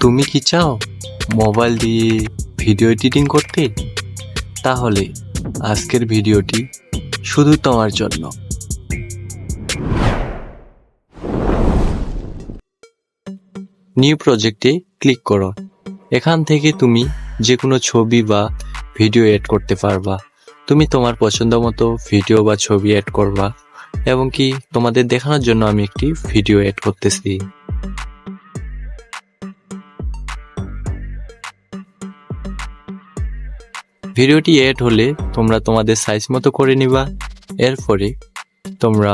তুমি কি চাও মোবাইল দিয়ে ভিডিও এডিটিং করতে? তাহলে আজকের ভিডিওটি শুধু তোমার জন্য। নিউ প্রজেক্টে ক্লিক করো। এখান থেকে তুমি যে কোনো ছবি বা ভিডিও এড করতে পারবা। তুমি তোমার পছন্দ মতো ভিডিও বা ছবি এড করবা এবং কি তোমাদের দেখানোর জন্য আমি একটি ভিডিও এড করতেছি। ভিডিওটি এড হলে তোমরা তোমাদের সাইজ মতো করে নিবা। এরপরে তোমরা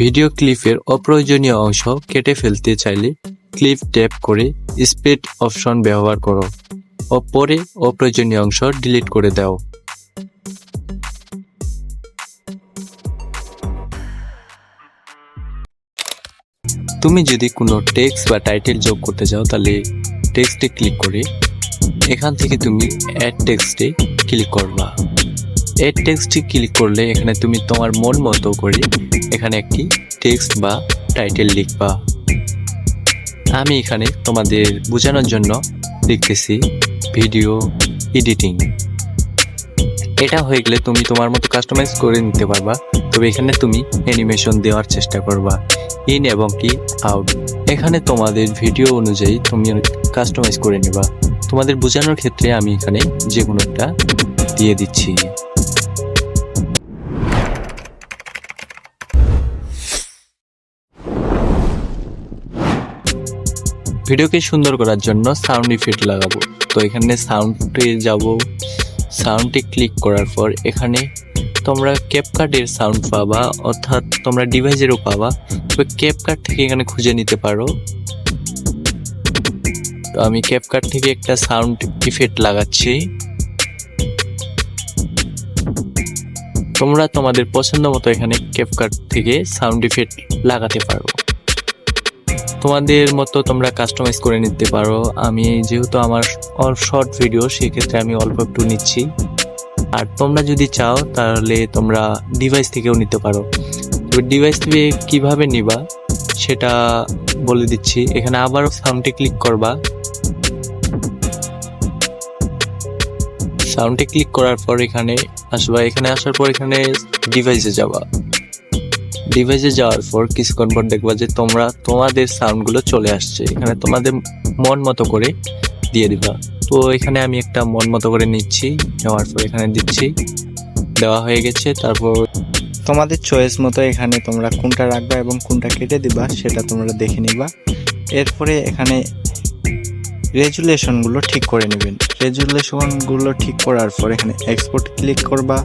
ভিডিও ক্লিপের অপ্রয়োজনীয় অংশ কেটে ফেলতে চাইলে ক্লিপ ট্যাপ করে স্পিড অপশন ব্যবহার করো ও পরে অপ্রয়োজনীয় অংশ ডিলিট করে দাও। তুমি যদি কোনো টেক্সট বা টাইটেল যোগ করতে চাও তাহলে টেক্সটে ক্লিক করে এখান থেকে তুমি অ্যাড টেক্সটে ক্লিক করবা। অ্যাড টেক্সটে ক্লিক করলে এখানে তুমি তোমার মন মতো করে এখানে একটি টেক্সট বা টাইটেল লিখবা। আমি এখানে তোমাদের বোঝানোর জন্য লিখতেছি ভিডিও এডিটিং এটা হয়ে গেলে তুমি তোমার মতো কাস্টমাইজ করে নিতে পারবা, তবে এখানে তুমি অ্যানিমেশন দেওয়ার চেষ্টা করবা। ইন এবং কি আউট এখানে তোমাদের ভিডিও অনুযায়ী তুমি কাস্টমাইজ করে নিবা। তোমাদের বোঝানোর ক্ষেত্রে আমি এখানে যে কোনো একটা দিয়ে দিচ্ছি। ভিডিওকে সুন্দর করার জন্য সাউন্ড ইফেক্ট লাগাবো। তো এখানে সাউন্ডে যাব। সাউন্ডে ক্লিক করার পর এখানে তোমরা ক্যাপকার্টের সাউন্ড পাবা, অর্থাৎ তোমরা ডিভাইসেরও পাবা। তবে ক্যাপকার্ট থেকে এখানে খুঁজে নিতে পারো। তো আমি ক্যাপকার্ট থেকে একটা সাউন্ড ইফেক্ট লাগাচ্ছি। তোমরা তোমাদের পছন্দ মতো এখানে ক্যাপকার্ট থেকে সাউন্ড ইফেক্ট লাগাতে পারো। তোমাদের মতো তোমরা কাস্টমাইজ করে নিতে পারো। আমি যেহেতু আমার শর্ট ভিডিও সেক্ষেত্রে আমি অল্প একটু নিচ্ছি। আর তোমরা যদি চাও, তাহলে তোমরা ডিভাইস থেকেও নিতে পারো। তবে ডিভাইস থেকে কীভাবে নিবা? সেটা বলে দিচ্ছি। এখানে আবারও সাউন্ডে ক্লিক করবা। সাউন্ডে ক্লিক করার পর এখানে আসবা। এখানে আসার পর এখানে ডিভাইসে যাবা। ডিভাইসে যাওয়ার পর কিছুক্ষণ পর দেখবা যে তোমরা, তোমাদের সাউন্ডগুলো চলে আসছে। এখানে তোমাদের মন মতো করে দিয়ে দিবা। তো এখানে আমি একটা মন মতো করে নিচ্ছি। নেওয়ার পর এখানে দিচ্ছি। দেওয়া হয়ে গেছে। তারপর তোমাদের চয়েস মতো এখানে তোমরা কোনটা রাখবা এবং কোনটা কেটে দিবা সেটা তোমরা দেখে নিবা। এরপরে এখানে রেজুলেশনগুলো ঠিক করে নেবেন রেজুলেশনগুলো ঠিক করার পর এখানে এক্সপোর্ট ক্লিক করবা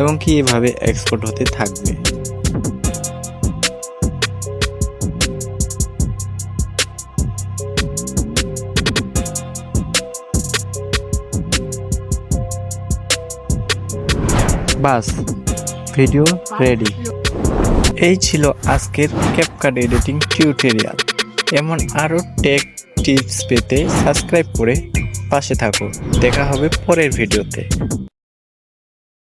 এবং কি এভাবে এক্সপোর্ট হতে থাকবে। বাস ভিডিও রেডি এই ছিল আজকের ক্যাপকাট এডিটিং টিউটোরিয়াল এমন আরও টেক টিপস পেতে সাবস্ক্রাইব করে পাশে থাকুন। দেখা হবে পরের ভিডিওতে